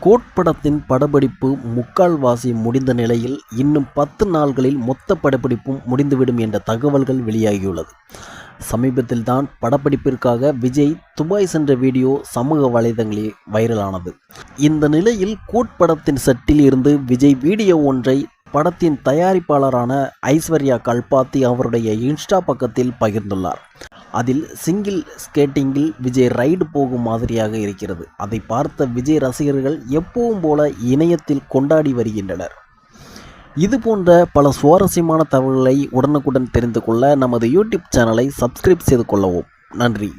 கோட்படத்தின் படப்பிடிப்பு முக்கால்வாசி முடிந்த நிலையில் இன்னும் பத்து நாள்களில் மொத்த படப்பிடிப்பும் முடிந்துவிடும் என்ற தகவல்கள் வெளியாகியுள்ளது. சமீபத்தில் தான் படப்பிடிப்பிற்காக விஜய் துபாய் சென்ற வீடியோ சமூக வலைதளங்களில் வைரலானது. இந்த நிலையில் கோட் படத்தின் செட்டில் இருந்து விஜய் வீடியோ ஒன்றை படத்தின் தயாரிப்பாளரான ஐஸ்வர்யா கல்பாத்தி அவருடைய இன்ஸ்டா பக்கத்தில் பகிர்ந்துள்ளார். அதில் சிங்கிள் ஸ்கேட்டிங்கில் விஜய் ரைடு போகும் மாதிரியாக இருக்கிறது. அதை பார்த்த விஜய் ரசிகர்கள் எப்பவும் போல இணையத்தில் கொண்டாடி வருகின்றனர். இது போன்ற பல சுவாரஸ்யமான தகவல்களை உடனுக்குடன் தெரிந்து கொள்ள நமது யூடியூப் சேனலை சப்ஸ்கிரைப் செய்து கொள்ளவும். நன்றி.